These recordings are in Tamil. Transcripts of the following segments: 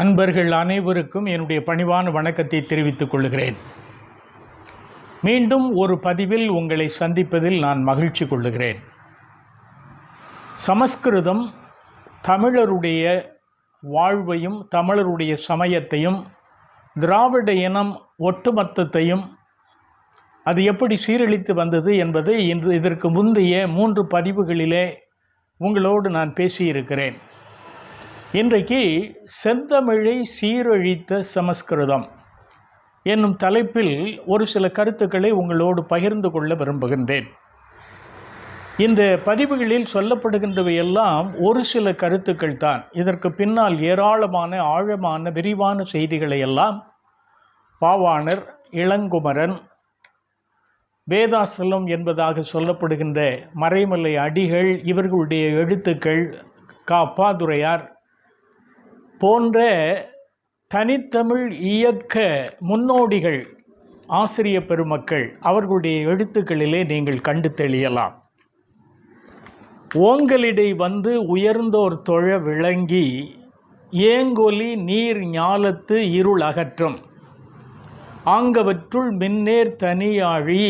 அன்பர்கள் அனைவருக்கும் என்னுடைய பணிவான வணக்கத்தை தெரிவித்துக் கொள்கிறேன். மீண்டும் ஒரு பதிவில் உங்களை சந்திப்பதில் நான் மகிழ்ச்சி கொள்ளுகிறேன். சமஸ்கிருதம் தமிழருடைய வாழ்வையும் தமிழருடைய சமயத்தையும் திராவிட இனம் ஒட்டுமொத்தத்தையும் அது எப்படி சீரழித்து வந்தது என்பதை இன்று இதற்கு முந்தைய மூன்று பதிவுகளிலே உங்களோடு நான் பேசியிருக்கிறேன். இன்றைக்கு செந்தமிழை சீரழித்த சமஸ்கிருதம் என்னும் தலைப்பில் ஒரு சில கருத்துக்களை உங்களோடு பகிர்ந்து கொள்ள விரும்புகின்றேன். இந்த பதிவுகளில் சொல்லப்படுகின்றவை எல்லாம் ஒரு சில கருத்துக்கள் தான். இதற்கு பின்னால் ஏராளமான ஆழமான விரிவான செய்திகளை எல்லாம் பாவாணர் இளங்குமரன் வேதாசலம் என்பதாக சொல்லப்படுகின்ற மறைமலை அடிகள் இவர்களுடைய எழுத்துக்கள் கா. பாதுரையார் போன்ற தனித்தமிழ் இயக்க முன்னோடிகள் ஆசிரிய பெருமக்கள் அவர்களுடைய எழுத்துக்களிலே நீங்கள் கண்டு தெளியலாம். ஓங்கலிடை வந்து உயர்ந்தோர் தொழ விளங்கி ஏங்கொலி நீர் ஞாலத்து இருள் அகற்றும். ஆங்கவற்றுள் மின்னேர் தனியாழி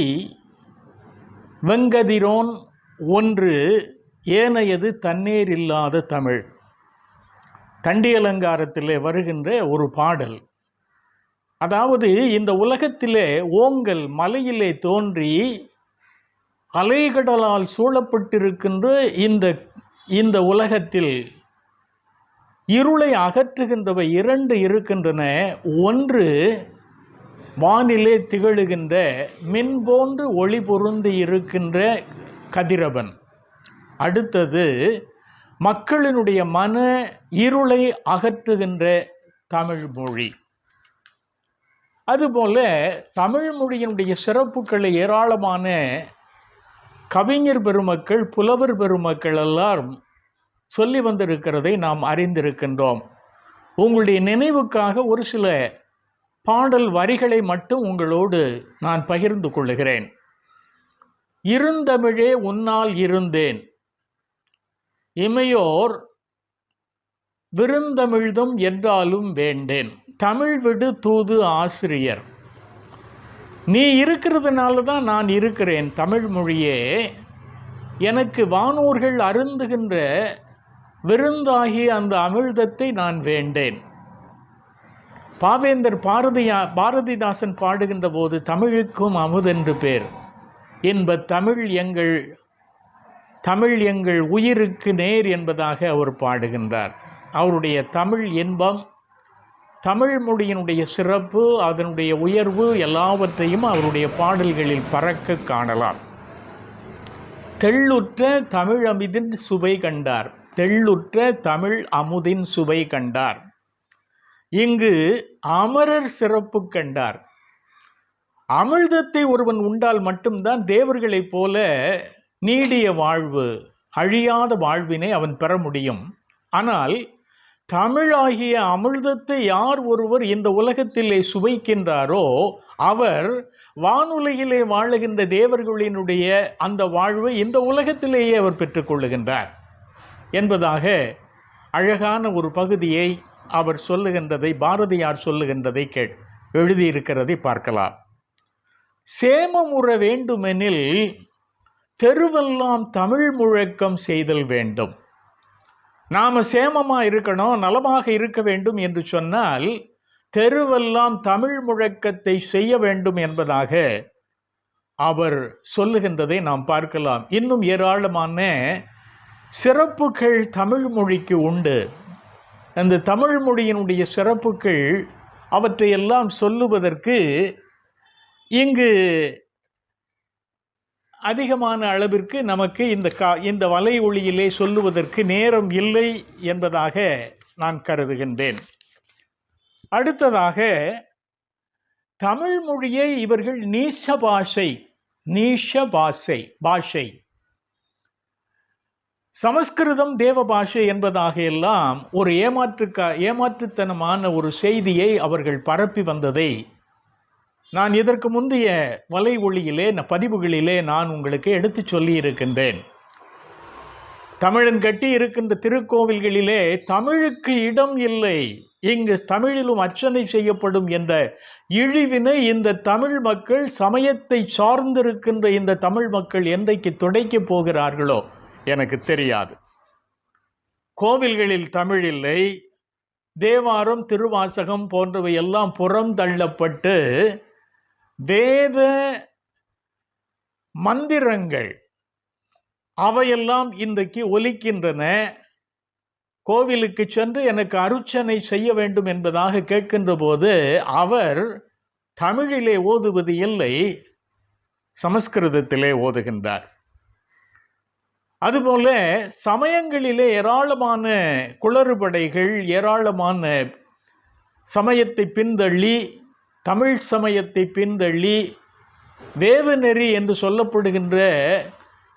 வெங்கதிரோன் ஒன்று ஏனையது தண்ணீர் இல்லாத தமிழ். தண்டி அலங்காரத்திலே வருகின்ற ஒரு பாடல். அதாவது இந்த உலகத்திலே ஓங்கல் மலையிலே தோன்றி அலைகடலால் சூழப்பட்டிருக்கின்ற இந்த இந்த உலகத்தில் இருளை அகற்றுகின்றவை இரண்டு இருக்கின்றன. ஒன்று வானிலே திகழுகின்ற மின் போன்று ஒளி பொருந்து இருக்கின்ற கதிரவன். அடுத்தது மக்களினுடைய மன இருளை அகற்றுகின்ற தமிழ் மொழி. அதுபோல தமிழ் மொழியினுடைய சிறப்புகளை ஏராளமான கவிஞர் பெருமக்கள் புலவர் பெருமக்கள் எல்லாம் சொல்லி வந்திருக்கிறதை நாம் அறிந்திருக்கின்றோம். உங்களுடைய நினைவுக்காக ஒரு சில பாடல் வரிகளை மட்டும் உங்களோடு நான் பகிர்ந்து கொள்ளுகிறேன் இருந்தமிழே உன்னால் இருந்தேன். இமையோர் விருந்தமிழ்தும் என்றாலும் வேண்டேன். தமிழ் விடு தூது ஆசிரியர். நீ இருக்கிறதுனால தான் நான் இருக்கிறேன் தமிழ் மொழியே. எனக்கு வானோர்கள் அருந்துகின்ற விருந்தாகிய அந்த அமிழ்தத்தை நான் வேண்டேன். பாவேந்தர் பாரதியா பாரதிதாசன் பாடுகின்ற போது தமிழுக்கும் அமுதென்று பேர். என்ப தமிழ் எங்கள் தமிழ் எங்கள் உயிருக்கு நேர் என்பதாக அவர் பாடுகின்றார். அவருடைய தமிழ் இன்பம் தமிழ் மொழியினுடைய சிறப்பு அதனுடைய உயர்வு எல்லாவற்றையும் அவருடைய பாடல்களில் பறக்க காணலாம். தெள்ளுற்ற தமிழ் அமிதின் சுவை கண்டார். தெள்ளுற்ற தமிழ் அமுதின் சுவை கண்டார். இங்கு அமரர் சிறப்பு கண்டார். அமிர்தத்தை ஒருவன் உண்டால் மட்டும்தான் தேவர்களைப் போல நீடிய வாழ்வு அழியாத வாழ்வினை அவன் பெற முடியும். ஆனால் தமிழாகிய அமிர்தத்தை யார் ஒருவர் இந்த உலகத்திலே சுவைக்கின்றாரோ அவர் வானுலகிலே வாழுகின்ற தேவர்களினுடைய அந்த வாழ்வை இந்த உலகத்திலேயே அவர் பெற்றுக்கொள்ளுகின்றார் என்பதாக அழகான ஒரு பகுதியை அவர் சொல்லுகின்றதை பாரதியார் சொல்லுகின்றதை கே எழுதியிருக்கிறதை பார்க்கலாம். சேமமுற வேண்டுமெனில் தெருவெல்லாம் தமிழ் முழக்கம் செய்தல் வேண்டும். நாம் சேமமாக இருக்கணும் நலமாக இருக்க வேண்டும் என்று சொன்னால் தெருவெல்லாம் தமிழ் முழக்கத்தை செய்ய வேண்டும் என்பதாக அவர் சொல்லுகின்றதை நாம் பார்க்கலாம். இன்னும் ஏராளமான சிறப்புகள் தமிழ் மொழிக்கு உண்டு. அந்த தமிழ் மொழியினுடைய சிறப்புகள் அவற்றையெல்லாம் சொல்லுவதற்கு இங்கு அதிகமான அளவிற்கு நமக்கு இந்த கா இந்த வலை ஒளியிலே சொல்லுவதற்கு நேரம் இல்லை என்பதாக நான் கருதுகின்றேன். அடுத்ததாக தமிழ் மொழியை இவர்கள் நீச பாஷை நீஷ பாஷை பாஷை. சமஸ்கிருதம் தேவ பாஷை என்பதாக எல்லாம் ஒரு ஏமாற்றுக்க ஏமாற்றுத்தனமான ஒரு செய்தியை அவர்கள் பரப்பி வந்ததை நான் இதற்கு முந்தைய வலை ஒளியிலே பதிவுகளிலே நான் உங்களுக்கு எடுத்துச் சொல்லியிருக்கின்றேன். தமிழன் கட்டி இருக்கின்ற திருக்கோவில்களிலே தமிழுக்கு இடம் இல்லை. இங்கு தமிழிலும் அர்ச்சனை செய்யப்படும் என்ற இழிவினை இந்த தமிழ் மக்கள் சமயத்தை சார்ந்திருக்கின்ற இந்த தமிழ் மக்கள் என்றைக்கு துடைக்கப் போகிறார்களோ எனக்கு தெரியாது. கோவில்களில் தமிழ் இல்லை. தேவாரம் திருவாசகம் போன்றவை எல்லாம் புறம் தள்ளப்பட்டு வேத மந்திரங்கள் அவையெல்லாம் இன்றைக்கு ஒலிக்கின்றன. கோவிலுக்கு சென்று எனக்கு அருச்சனை செய்ய வேண்டும் என்பதாக கேட்கின்ற போது அவர் தமிழிலே ஓதுவது இல்லை சமஸ்கிருதத்திலே ஓதுகின்றார். அதுபோல சமயங்களிலே ஏராளமான குளறுபடைகள் ஏராளமான சமயத்தை பின்தள்ளி தமிழ் சமயத்தை பின்தள்ளி வேத நெறி என்று சொல்லப்படுகின்ற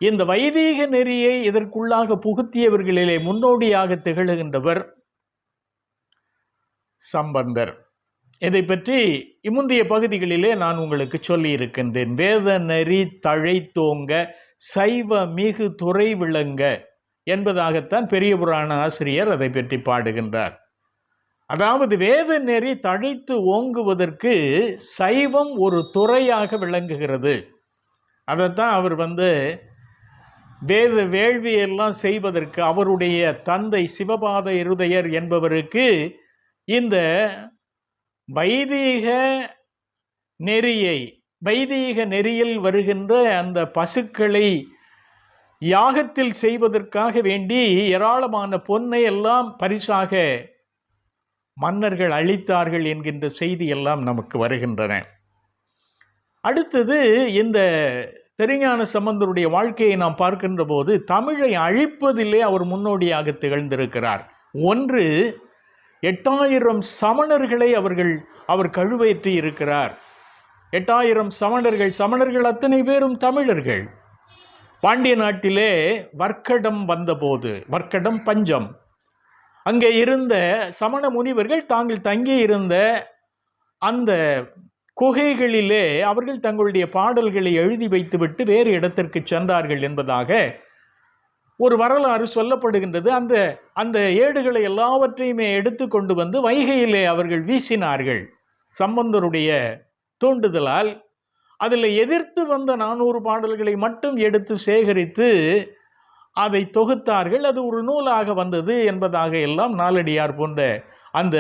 இந்த வைதீக நெறியை இதற்குள்ளாக புகுத்தியவர்களிலே முன்னோடியாக திகழுகின்றவர் சம்பந்தர். இதை பற்றி இமுந்திய பகுதிகளிலே நான் உங்களுக்கு சொல்லியிருக்கின்றேன். வேத நெறி தழைத்தோங்க சைவ மிகு துறை விளங்க என்பதாகத்தான் பெரிய புராண ஆசிரியர் அதை பற்றி பாடுகின்றார். அதாவது வேத நெறி தழைத்து ஓங்குவதற்கு சைவம் ஒரு துறையாக விளங்குகிறது. அதைத்தான் அவர் வந்து வேத வேள்வியெல்லாம் செய்வதற்கு அவருடைய தந்தை சிவபாத இருதயர் என்பவருக்கு இந்த வைதீக நெறியை வைதீக நெறியில் வருகின்ற அந்த பசுக்களை யாகத்தில் செய்வதற்காக வேண்டி ஏராளமான பொன்னை எல்லாம் பரிசாக மன்னர்கள் அழித்தார்கள் என்கின்ற செய்தி எல்லாம் நமக்கு வருகின்றன. அடுத்தது இந்த தெரிஞான சம்பந்தருடைய வாழ்க்கையை நாம் பார்க்கின்ற போது தமிழை அழிப்பதிலே அவர் முன்னோடியாக திகழ்ந்திருக்கிறார். ஒன்று எட்டாயிரம் சமணர்களை அவர்கள் அவர் கழுவேற்றி இருக்கிறார். எட்டாயிரம் சமணர்கள் சமணர்கள் அத்தனை பேரும் தமிழர்கள். பாண்டிய நாட்டிலே வர்க்கடம் வந்தபோது வர்க்கடம் பஞ்சம். அங்கே இருந்த சமண முனிவர்கள் தாங்கள் தங்கி இருந்த அந்த குகைகளிலே அவர்கள் தங்களுடைய பாடல்களை எழுதி வைத்துவிட்டு வேறு இடத்திற்கு சென்றார்கள் என்பதாக ஒரு வரலாறு சொல்லப்படுகின்றது. அந்த அந்த ஏடுகளை எல்லாவற்றையுமே எடுத்து கொண்டு வந்து வைகையிலே அவர்கள் வீசினார்கள் சம்பந்தருடைய தூண்டுதலால். அதில் எதிர்த்து வந்த நானூறு பாடல்களை மட்டும் எடுத்து சேகரித்து அதை தொகுத்தார்கள். அது ஒரு நூலாக வந்தது என்பதாக எல்லாம் நாலடியார் போன்ற அந்த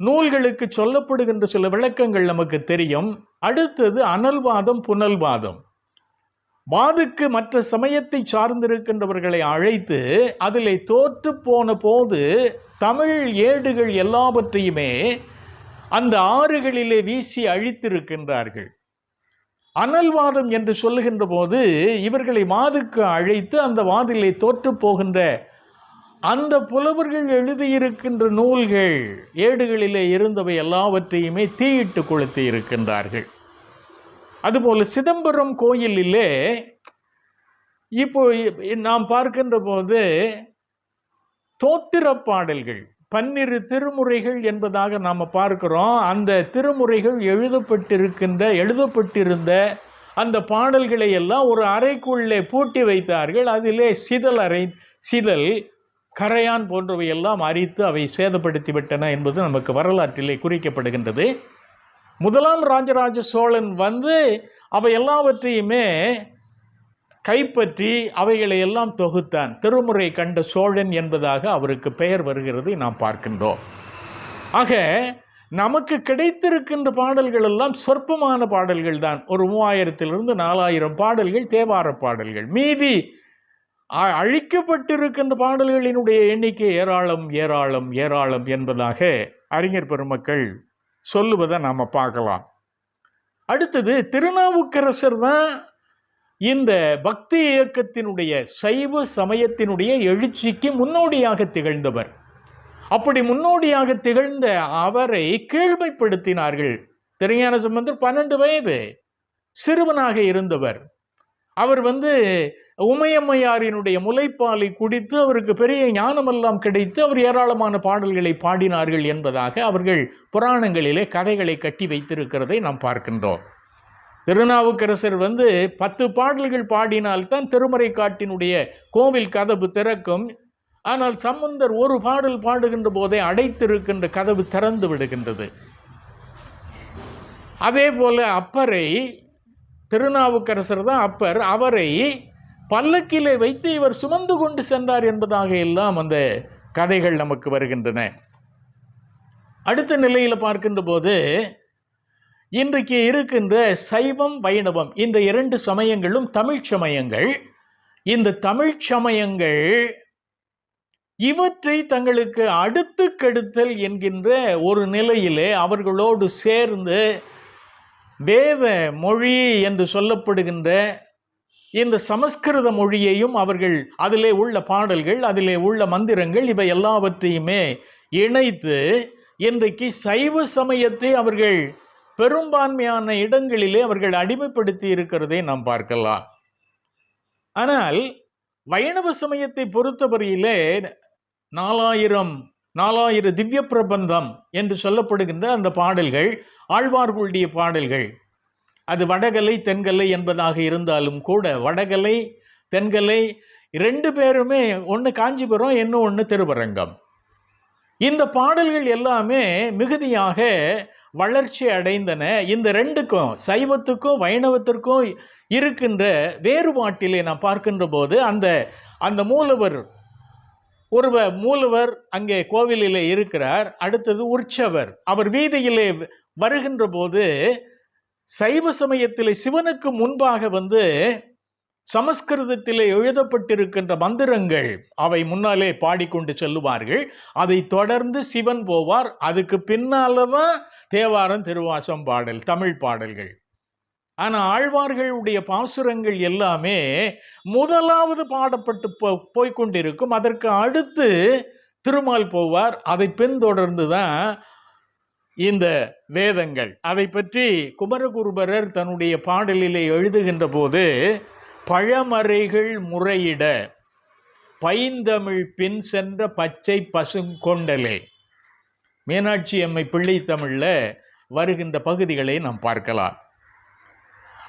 நூல்களுக்கு சொல்லப்படுகின்ற சில விளக்கங்கள் நமக்கு தெரியும். அடுத்தது அனல்வாதம் புனல்வாதம். வாதுக்கு மற்ற சமயத்தை சார்ந்திருக்கின்றவர்களை அழைத்து அதில் தோற்று போன போது தமிழ் ஏடுகள் எல்லாவற்றையுமே அந்த ஆறுகளிலே வீசி அழித்திருக்கின்றார்கள். அனல்வாதம் என்று சொல்லுகின்ற போது இவர்களை வாதுக்கு அழைத்து அந்த வாதிலை தோற்று போகின்ற அந்த புலவர்கள் எழுதியிருக்கின்ற நூல்கள் ஏடுகளிலே இருந்தவை எல்லாவற்றையுமே தீயிட்டு கொளுத்தி இருக்கின்றார்கள். அதுபோல் சிதம்பரம் கோயிலிலே இப்போ நாம் பார்க்கின்ற போது தோத்திர பாடல்கள் பன்னிரு திருமுறைகள் என்பதாக நாம் பார்க்கிறோம். அந்த திருமுறைகள் எழுதப்பட்டிருக்கின்ற எழுதப்பட்டிருந்த அந்த பாடல்களை எல்லாம் ஒரு அறைக்குள்ளே பூட்டி வைத்தார்கள். அதிலே சிதல் அறை சிதல் கரையான் போன்றவை எல்லாம் அரித்து அவை சேதப்படுத்தி விட்டன என்பது நமக்கு வரலாற்றிலே குறிக்கப்படுகின்றது. முதலாம் ராஜராஜ சோழன் வந்து அவை எல்லாவற்றையுமே கைப்பற்றி அவைகளை எல்லாம் தொகுத்தான். திருமுறை கண்ட சோழன் என்பதாக அவருக்கு பெயர் வருகிறதை நாம் பார்க்கின்றோம். ஆக நமக்கு கிடைத்திருக்கின்ற பாடல்கள் எல்லாம் சொற்பமான பாடல்கள் தான். ஒரு மூவாயிரத்திலிருந்து நாலாயிரம் பாடல்கள் தேவார பாடல்கள். மீதி அ- அழிக்கப்பட்டிருக்கின்ற பாடல்களினுடைய எண்ணிக்கை ஏராளம் ஏராளம் ஏராளம் என்பதாக அறிஞர் பெருமக்கள் சொல்லுவதை நாம் பார்க்கலாம். அடுத்தது திருநாவுக்கரசர் தான் இந்த பக்தி இயக்கத்தினுடைய சைவ சமயத்தினுடைய எழுச்சிக்கு முன்னோடியாக திகழ்ந்தவர். அப்படி முன்னோடியாக திகழ்ந்த அவரை கீழ்மைப்படுத்தினார்கள் திருஞான சம்பந்தர் பன்னெண்டு வயது. சிறுவனாக இருந்தவர். அவர் வந்து உமையம்மையாரினுடைய முலைப்பாலை குடித்து அவருக்கு பெரிய ஞானமெல்லாம் கிடைத்து அவர் ஏராளமான பாடல்களை பாடினார்கள் என்பதாக அவர்கள் புராணங்களிலே கதைகளை கட்டி வைத்திருக்கிறதை நாம் பார்க்கின்றோம். திருநாவுக்கரசர் வந்து பத்து பாடல்கள் பாடினால்தான் திருமறை காட்டினுடைய கோவில் கதவு திறக்கும். ஆனால் சம்பந்தர் ஒரு பாடல் பாடுகின்ற போதே அடைத்திருக்கின்ற கதவு திறந்து விடுகின்றது. அதே போல அப்பரை திருநாவுக்கரசர் தான் அப்பர் அவரை பல்லக்கிலே வைத்து இவர் சுமந்து கொண்டு சென்றார் என்பதாக எல்லாம் அந்த கதைகள் நமக்கு வருகின்றன. அடுத்த நிலையில் பார்க்கின்ற போது இன்றைக்கு இருக்கின்ற சைவம் வைணவம் இந்த இரண்டு சமயங்களும் தமிழ் சமயங்கள். இந்த தமிழ் சமயங்கள் இவற்றை தங்களுக்கு அடுத்து கெடுத்தல் என்கின்ற ஒரு நிலையிலே அவர்களோடு சேர்ந்து வேத மொழி என்று சொல்லப்படுகின்ற இந்த சமஸ்கிருத மொழியையும் அவர்கள் அதிலே உள்ள பாடல்கள் அதிலே உள்ள மந்திரங்கள் இவை எல்லாவற்றையுமே இணைத்து இன்றைக்கு சைவ சமயத்தை அவர்கள் பெரும்பான்மையான இடங்களிலே அவர்கள் அடிமைப்படுத்தி இருக்கிறதை நாம் பார்க்கலாம். ஆனால் வைணவ சமயத்தை பொறுத்தவரையிலே நாலாயிரம் நாலாயிர திவ்ய பிரபந்தம் என்று சொல்லப்படுகின்ற அந்த பாடல்கள் ஆழ்வார்களுடைய பாடல்கள். அது வடகலை தென்கலை என்பதாக இருந்தாலும் கூட வடகலை தென்கலை ரெண்டு பேருமே ஒன்று காஞ்சிபுரம் இன்னும் ஒன்று திருவரங்கம். இந்த பாடல்கள் எல்லாமே மிகுதியாக வளர்ச்சி அடைந்தன. இந்த ரெண்டுக்கும் சைவத்துக்கும் வைணவத்திற்கும் இருக்கின்ற வேறுபாட்டிலே நாம் பார்க்கின்ற போது அந்த அந்த மூலவர் ஒருவர் மூலவர் அங்கே கோவிலிலே இருக்கிறார். அடுத்தது உற்சவர். அவர் வீதியிலே வருகின்ற போது சைவ சமயத்திலே சிவனுக்கு முன்பாக வந்து சமஸ்கிருதத்தில் எழுதப்பட்டிருக்கின்ற மந்திரங்கள் அவை முன்னாலே பாடிக்கொண்டு செல்லுவார்கள். அதை தொடர்ந்து சிவன் போவார். அதுக்கு பின்னால தான் தேவாரம் திருவாசம் பாடல் தமிழ் பாடல்கள். ஆனால் ஆழ்வார்களுடைய பாசுரங்கள் எல்லாமே முதலாவது பாடப்பட்டு போ போய்கொண்டிருக்கும் அதற்கு அடுத்து திருமால் போவார். அதை பின்தொடர்ந்து தான் இந்த வேதங்கள். அதை பற்றி குமரகுருபரர் தன்னுடைய பாடலிலே எழுதுகின்ற போது பழமறைகள் முறையிட பைந்தமிழ் பின் சென்ற பச்சை பசுங்கொண்டலே மீனாட்சி அம்மை பிள்ளை தமிழில் வருகின்ற பகுதிகளை நாம் பார்க்கலாம்.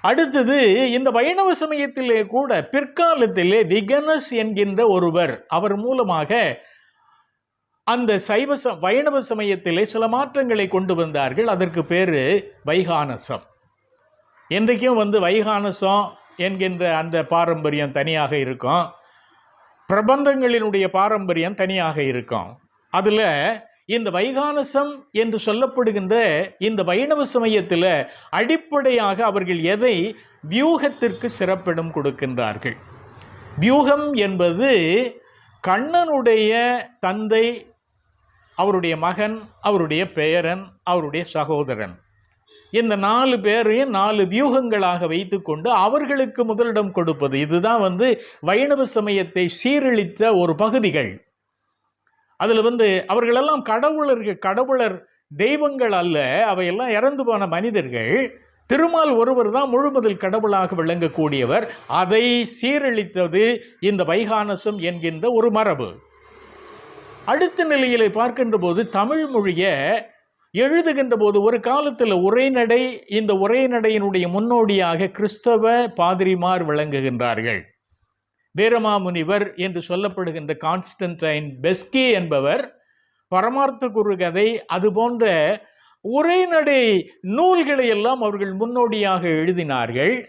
அடுத்தது இந்த வைணவ சமயத்திலே கூட பிற்காலத்திலே விகனஸ் என்கின்ற ஒருவர் அவர் மூலமாக அந்த சைவ ச வைணவ சமயத்திலே சில மாற்றங்களை கொண்டு வந்தார்கள். அதற்கு பேர் வைகானசம். என்றைக்கும் வந்து வைகானசம் என்கின்ற அந்த பாரம்பரியம் தனியாக இருக்கும். பிரபந்தங்களினுடைய பாரம்பரியம் தனியாக இருக்கும். அதில் இந்த வைகானசம் என்று சொல்லப்படுகின்ற இந்த வைணவ சமயத்தில் அடிப்படையாக அவர்கள் எதை வியூகத்திற்கு சிறப்பிடம் கொடுக்கின்றார்கள். வியூகம் என்பது கண்ணனுடைய தந்தை அவருடைய மகன் அவருடைய பெயரன் அவருடைய சகோதரன். இந்த நாலு பேரையும் நாலு வியூகங்களாக வைத்துக்கொண்டு அவர்களுக்கு முதலிடம் கொடுப்பது. இதுதான் வந்து வைணவ சமயத்தை சீரழித்த ஒரு பகுதிகள். அதில் வந்து அவர்களெல்லாம் கடவுளர்கள் கடவுளர் தெய்வங்கள் அல்ல அவையெல்லாம் இறந்து போன மனிதர்கள். திருமால் ஒருவர் தான் முழுமுதல் கடவுளாக விளங்கக்கூடியவர். அதை சீரழித்தது இந்த வைகானசம் என்கின்ற ஒரு மரபு. அடுத்த நிலையிலே பார்க்கின்ற போது தமிழ் மொழியை எழுதுகின்ற போது ஒரு காலத்தில் உரைநடை இந்த உரைநடையினுடைய முன்னோடியாக கிறிஸ்தவ பாதிரிமார் விளங்குகின்றார்கள். வீரமாமுனிவர் என்று சொல்லப்படுகின்ற கான்ஸ்டன்டைன் பெஸ்கி என்பவர் பரமார்த்த குருகதை அதுபோன்ற அது போன்ற உரைநடை நூல்களை எல்லாம் அவர்கள் முன்னோடியாக எழுதினார்கள்.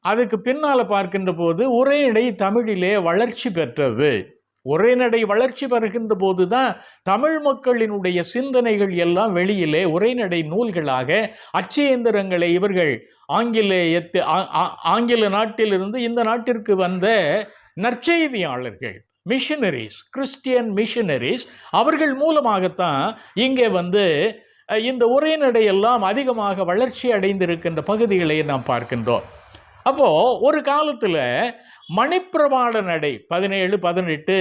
அதுக்கு பின்னால் பார்க்கின்ற போது உரைநடை தமிழிலே வளர்ச்சி பெற்றது. உரைநடை வளர்ச்சி பெறுகின்ற போது தான் தமிழ் மக்களினுடைய சிந்தனைகள் எல்லாம் வெளியிலே உரைநடை நூல்களாக அச்சயந்திரங்களை இவர்கள் ஆங்கிலேயத்து ஆங்கில நாட்டிலிருந்து இந்த நாட்டிற்கு வந்த நற்செய்தியாளர்கள் மிஷனரிஸ் கிறிஸ்டியன் மிஷனரிஸ் அவர்கள் மூலமாகத்தான் இங்கே வந்து இந்த உரைநடையெல்லாம் அதிகமாக வளர்ச்சி அடைந்திருக்கின்ற பகுதிகளை நாம் பார்க்கின்றோம். அப்போது ஒரு காலத்தில் மணிப்பிரமாண நடை பதினேழு பதினெட்டு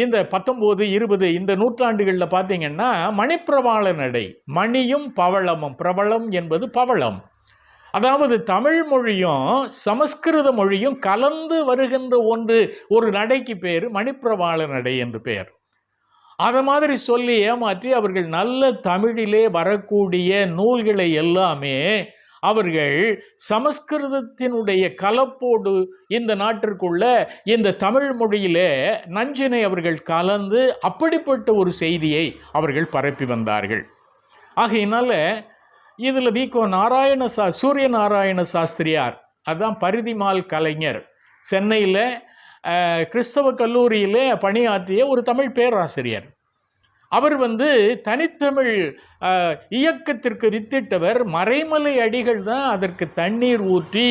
இந்த பத்தொம்போது இருபது இந்த நூற்றாண்டுகளில் பார்த்தீங்கன்னா மணிப்பிரமாள நடை மணியும் பவளமும் பிரபலம் என்பது பவளம். அதாவது தமிழ் மொழியும் சமஸ்கிருத மொழியும் கலந்து வருகின்ற ஒன்று ஒரு நடைக்கு பேர் மணிப்பிரவாள நடை என்று பெயர். அதை மாதிரி சொல்லி ஏமாற்றி அவர்கள் நல்ல தமிழிலே வரக்கூடிய நூல்களை எல்லாமே அவர்கள் சமஸ்கிருதத்தினுடைய கலப்போடு இந்த நாட்டிற்குள்ள இந்த தமிழ் மொழியிலே நஞ்சினை அவர்கள் கலந்து அப்படிப்பட்ட ஒரு செய்தியை அவர்கள் பரப்பி வந்தார்கள். ஆகையினால இதில் விகோ நாராயண சா சூரிய நாராயண சாஸ்திரியார் அதுதான் பரிதிமால் கலைஞர் சென்னையில் கிறிஸ்தவ கல்லூரியிலே பணியாற்றிய ஒரு தமிழ் பேராசிரியர். அவர் வந்து தனித்தமிழ் இயக்கத்திற்கு வித்திட்டவர். மறைமலை அடிகள் தான் அதற்கு தண்ணீர் ஊற்றி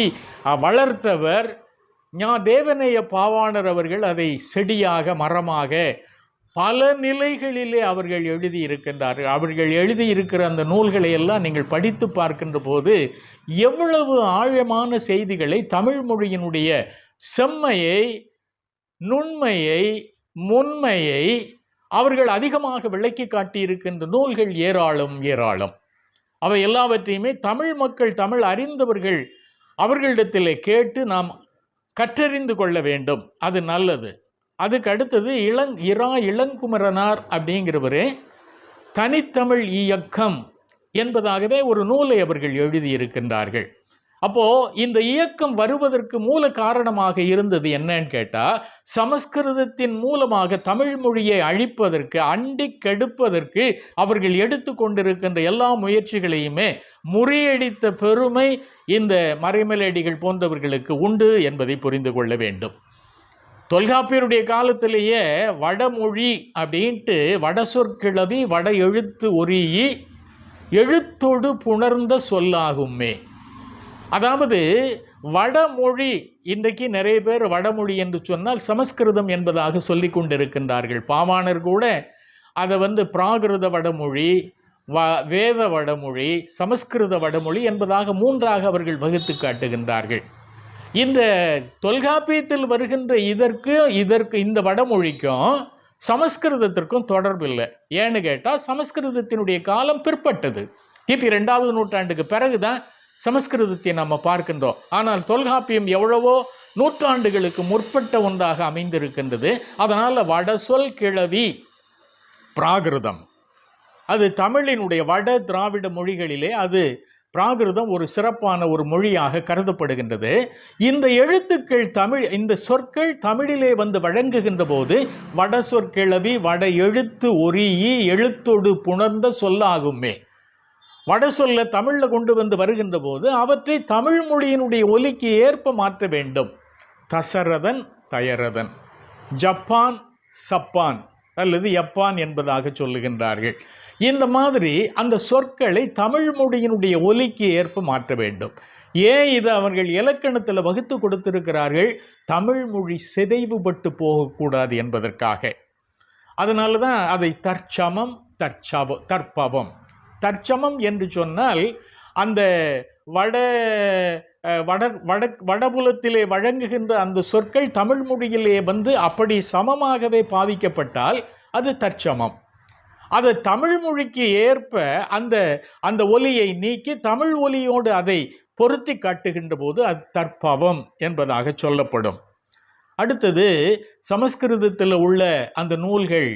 வளர்த்தவர். ஞா தேவநேய பாவாணர் அவர்கள் அதை செடியாக மரமாக பல நிலைகளிலே அவர்கள் எழுதியிருக்கின்றார்கள் அவர்கள் எழுதியிருக்கிற அந்த நூல்களை எல்லாம் நீங்கள் படித்து பார்க்கின்ற போது எவ்வளவு ஆழமான செய்திகளை தமிழ் மொழியினுடைய செம்மையை நுண்மையை முன்மையை அவர்கள் அதிகமாக விளக்கி காட்டியிருக்கின்ற நூல்கள் ஏராளம் ஏராளம். அவை எல்லாவற்றையுமே தமிழ் மக்கள் தமிழ் அறிந்தவர்கள் அவர்களிடத்திலே கேட்டு நாம் கற்றறிந்து கொள்ள வேண்டும். அது நல்லது. அதுக்கு அடுத்தது இளங் இரா இளங்குமரனார் அப்படிங்கிறவரே தனித்தமிழ் இயக்கம் என்பதாகவே ஒரு நூலை அவர்கள் எழுதியிருக்கின்றார்கள். அப்போ இந்த இயக்கம் வருவதற்கு மூல காரணமாக இருந்தது என்னன்னு கேட்டா சமஸ்கிருதத்தின் மூலமாக தமிழ் மொழியை அழிப்பதற்கு அண்டி கெடுப்பதற்கு அவர்கள் எடுத்துக்கொண்டிருக்கின்ற எல்லா முயற்சிகளையுமே முறியடித்த பெருமை இந்த மறைமலடிகள் போன்றவர்களுக்கு உண்டு என்பதை புரிந்து கொள்ள வேண்டும். தொல்காப்பியருடைய காலத்திலேயே வடமொழி அப்படின்ட்டு வட சொற்கிழவி வட எழுத்து ஒரியி எழுத்தொடு புணர்ந்த சொல்லாகுமே. அதாவது வடமொழி இன்றைக்கு நிறைய பேர் வடமொழி என்று சொன்னால் சமஸ்கிருதம் என்பதாக சொல்லி கொண்டிருக்கின்றார்கள். பாவாணர் கூட அதை வந்து பிராகிருத வடமொழி வ வேத வடமொழி சமஸ்கிருத வடமொழி என்பதாக மூன்றாக அவர்கள் வகுத்து காட்டுகின்றார்கள். இந்த தொல்காப்பியத்தில் வருகின்ற இதற்கு இதற்கு இந்த வடமொழிக்கும் சமஸ்கிருதத்திற்கும் தொடர்பில்லை ஏன்னு கேட்டால் சமஸ்கிருதத்தினுடைய காலம் பிற்பட்டது. கிபி ரெண்டாவது நூற்றாண்டுக்கு பிறகுதான் சமஸ்கிருதத்தை நம்ம பார்க்கின்றோம். ஆனால் தொல்காப்பியம் எவ்வளவோ நூற்றாண்டுகளுக்கு முற்பட்ட ஒன்றாக அமைந்திருக்கின்றது. அதனால் வடசொல் கிழவி பிராகிருதம். அது தமிழினுடைய வட திராவிட மொழிகளிலே அது பிராகிருதம் ஒரு சிறப்பான ஒரு மொழியாக கருதப்படுகின்றது. இந்த எழுத்துக்கள் தமிழ் இந்த சொற்கள் தமிழிலே வந்து வழங்குகின்ற போது வட சொற்கிழவி வட எழுத்து ஒரியி எழுத்தொடு புணர்ந்த சொல்லாகுமே. வடசொல்ல தமிழில் கொண்டு வந்து வருகின்ற போது அவற்றை தமிழ் மொழியினுடைய ஒலிக்கு ஏற்ப மாற்ற வேண்டும். தசரதன் தயரதன். ஜப்பான் சப்பான். அல்லது யப்பான் என்பதாக சொல்லுகின்றார்கள். இந்த மாதிரி அந்த சொற்களை தமிழ் மொழியினுடைய ஒலிக்கு ஏற்ப மாற்ற வேண்டும். ஏன் இது அவர்கள் இலக்கணத்தில் வகுத்து கொடுத்திருக்கிறார்கள்? தமிழ் மொழி சிதைவுபட்டு போகக்கூடாது என்பதற்காக. அதனால தான் அதை தற்சமம் தற்சப தற்பவம். தற்சமம் என்று சொன்னால் அந்த வட வட வட வடபுலத்திலே வழங்குகின்ற அந்த சொற்கள் தமிழ் மொழியிலே வந்து அப்படி சமமாகவே பாவிக்கப்பட்டால் அது தற்சமம். அது தமிழ் மொழிக்கு ஏற்ப அந்த அந்த ஒலியை நீக்கி தமிழ் ஒலியோடு அதை பொருத்தி காட்டுகின்ற போது அது தற்பவம் என்பதாக சொல்லப்படும். அடுத்தது சமஸ்கிருதத்தில் உள்ள அந்த நூல்கள்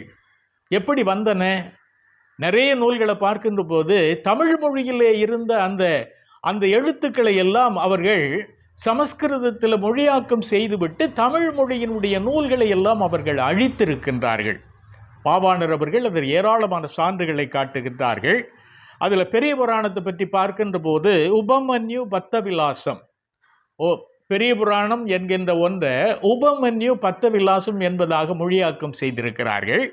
எப்படி வந்தன? நிறைய நூல்களை பார்க்கின்ற போது தமிழ் மொழியிலே இருந்த அந்த அந்த எழுத்துக்களை எல்லாம் அவர்கள் சமஸ்கிருதத்தில் மொழியாக்கம் செய்துவிட்டு தமிழ் மொழியினுடைய நூல்களை எல்லாம் அவர்கள் அழித்திருக்கின்றார்கள். பாவாணர் அவர்கள் அதில் ஏராளமான சான்றுகளை காட்டுகின்றார்கள். அதில் பெரிய புராணத்தை பற்றி பார்க்கின்ற போது உபமன்யு பத்தவிலாசம். ஓ பெரிய புராணம் என்கின்ற ஒன்றை உபமன்யு பத்தவிலாசம் என்பதாக மொழியாக்கம் செய்திருக்கிறார்கள்.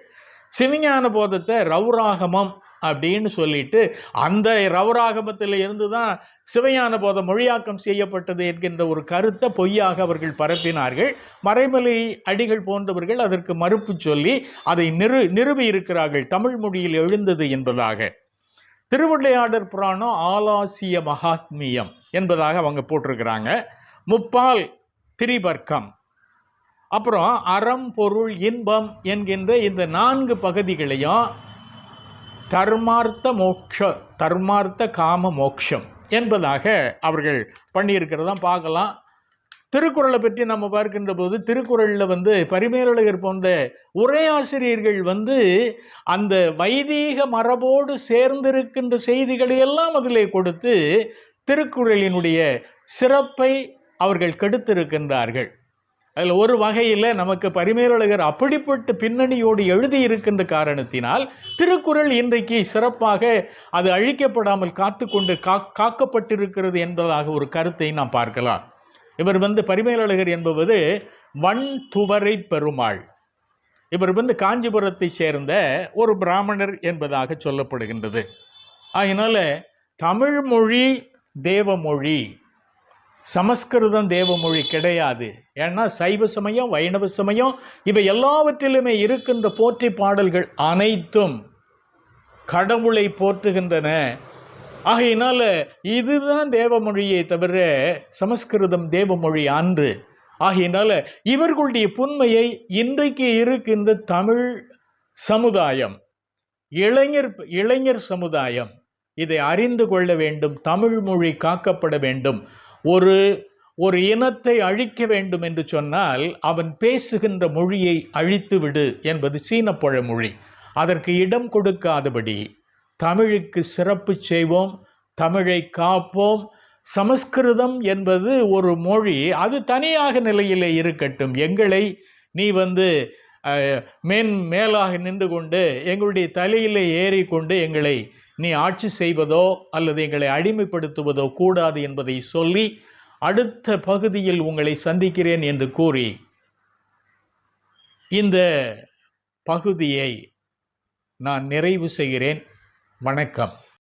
சிவஞான போதத்தை ரவுராகமம் அப்படின்னு சொல்லிட்டு அந்த ரவுராகமத்தில் இருந்து தான் சிவஞான போதம் மொழியாக்கம் செய்யப்பட்டது என்கின்ற ஒரு கருத்தை பொய்யாக அவர்கள் பரப்பினார்கள். மறைமலை அடிகள் போன்றவர்கள் அதற்கு மறுப்பு சொல்லி அதை நிறு நிறுவி இருக்கிறார்கள். தமிழ் மொழியில் எழுந்தது என்பதாக. திருவிளையாடற் புராணம் ஆலாசிய மகாத்மியம் என்பதாக அவங்க போட்டிருக்கிறாங்க. முப்பால் திரிபர்க்கம். அப்புறம் அறம் பொருள் இன்பம் என்கின்ற இந்த நான்கு பகுதிகளையும் தர்மார்த்த மோக்ஷ தர்மார்த்த காம மோக்ஷம் என்பதாக அவர்கள் பண்ணியிருக்கிறதா பார்க்கலாம். திருக்குறளை பற்றி நம்ம பார்க்கின்ற போது திருக்குறளில் வந்து பரிமேலழகர் போன்ற உரையாசிரியர்கள் வந்து அந்த வைதீக மரபோடு சேர்ந்திருக்கின்ற செய்திகளை எல்லாம் அதிலே கொடுத்து திருக்குறளினுடைய சிறப்பை அவர்கள் கெடுத்திருக்கின்றார்கள். அதில் ஒரு வகையில் நமக்கு பரிமேலழகர் அப்படிப்பட்ட பின்னணியோடு எழுதியிருக்கின்ற காரணத்தினால் திருக்குறள் இன்றைக்கு சிறப்பாக அது அழிக்கப்படாமல் காத்து கொண்டு கா காக்கப்பட்டிருக்கிறது என்பதாக ஒரு கருத்தை நாம் பார்க்கலாம். இவர் வந்து பரிமேலழகர் என்பவது வன் துவரை பெருமாள். இவர் வந்து காஞ்சிபுரத்தைச் சேர்ந்த ஒரு பிராமணர் என்பதாக சொல்லப்படுகின்றது. அதனால் தமிழ் மொழி தேவமொழி சமஸ்கிருதம் தேவமொழி கிடையாது. ஏன்னா சைவ சமயம் வைணவ சமயம் இவை எல்லாவற்றிலுமே இருக்கின்ற போற்றி பாடல்கள் அனைத்தும் கடவுளை போற்றுகின்றன. ஆகையினால இதுதான் தேவமொழியை தவிர சமஸ்கிருதம் தேவமொழி அன்று. ஆகையினால இவர்களுடைய புண்மையை இன்றைக்கு இருக்கின்ற தமிழ் சமுதாயம் இளைஞர் இளைஞர் சமுதாயம் இதை அறிந்து கொள்ள வேண்டும் தமிழ் மொழி காக்கப்பட வேண்டும். ஒரு ஒரு இனத்தை அழிக்க வேண்டும் என்று சொன்னால் அவன் பேசுகின்ற மொழியை அழித்து விடு என்பது சீன பழமொழி. அதற்கு இடம் கொடுக்காதபடி தமிழுக்கு சிறப்பு செய்வோம் தமிழை காப்போம். சமஸ்கிருதம் என்பது ஒரு மொழி அது தனியாக நிலையிலே இருக்கட்டும். எங்களை நீ வந்து மேன் மேலாக நின்று கொண்டு எங்களுடைய தலையிலே ஏறிக்கொண்டு எங்களை நீ ஆட்சி செய்வதோ அல்லது எங்களை அடிமைப்படுத்துவதோ கூடாது என்பதை சொல்லி அடுத்த பகுதியில் உங்களை சந்திக்கிறேன் என்று கூறி இந்த பகுதியை நான் நிறைவு செய்கிறேன். வணக்கம்.